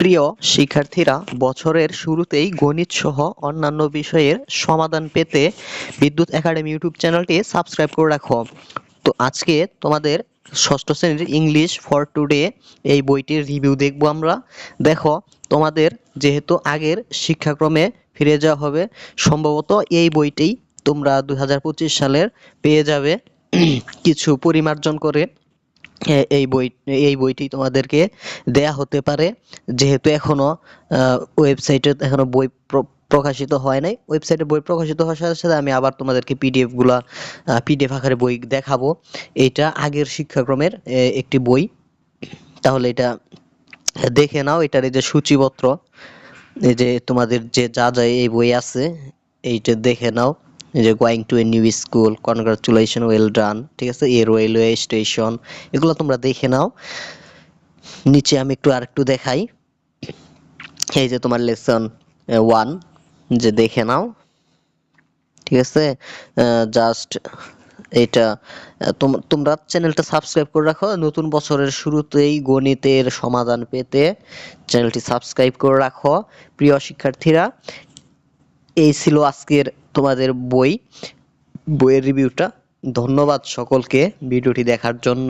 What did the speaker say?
প্রিয় শিক্ষার্থীরা, বছরের শুরুতেই গণিত সহ অন্যান্য বিষয়ের সমাধান পেতে বিদ্যুৎ একাডেমি ইউটিউব চ্যানেলটি সাবস্ক্রাইব করে রাখো। তো আজকে তোমাদের ষষ্ঠ শ্রেণির ইংলিশ ফর টুডে এই বইটির রিভিউ দেখব আমরা। দেখো, তোমাদের যেহেতু আগের শিক্ষাক্রমে ফিরে যাওয়া হবে, সম্ভবত এই বইটি তোমরা দু হাজার পঁচিশ সালের পেয়ে যাবে। কিছু পরিমার্জন করে এই বই, এই বইটি তোমাদেরকে দেয়া হতে পারে। যেহেতু এখনও ওয়েবসাইটে এখনও বই প্র- প্রকাশিত হয় নাই। ওয়েবসাইটে বই প্রকাশিত হওয়ার সাথে সাথে আমি আবার তোমাদেরকে পিডিএফগুলা পিডিএফ আকারে বই দেখাবো। এটা আগের শিক্ষাক্রমের একটি বই। তাহলে এটা দেখে নাও, এটার এই যে সূচিপত্র, এই যে তোমাদের যে যা যা এই বই আছে, এইটা দেখে নাও। যে going to a new school congratulation well done ঠিক আছে? এ রেলওয়ে স্টেশন এগুলো তোমরা দেখে নাও। নিচে আমি একটু আরেকটু দেখাই। এই যে তোমার লেসন ওয়ান যে দেখে নাও। ঠিক আছে? জাস্ট এটা তোমরা চ্যানেলটা সাবস্ক্রাইব করে রাখো। নতুন বছরের শুরুতেই গণিতের সমাধান পেতে চ্যানেলটি সাবস্ক্রাইব করে রাখো। প্রিয় শিক্ষার্থীরা এই ছিল আজকের তোমাদের বই। বইয়ের রিভিউটা ধন্যবাদ সকলকে ভিডিওটি দেখার জন্য।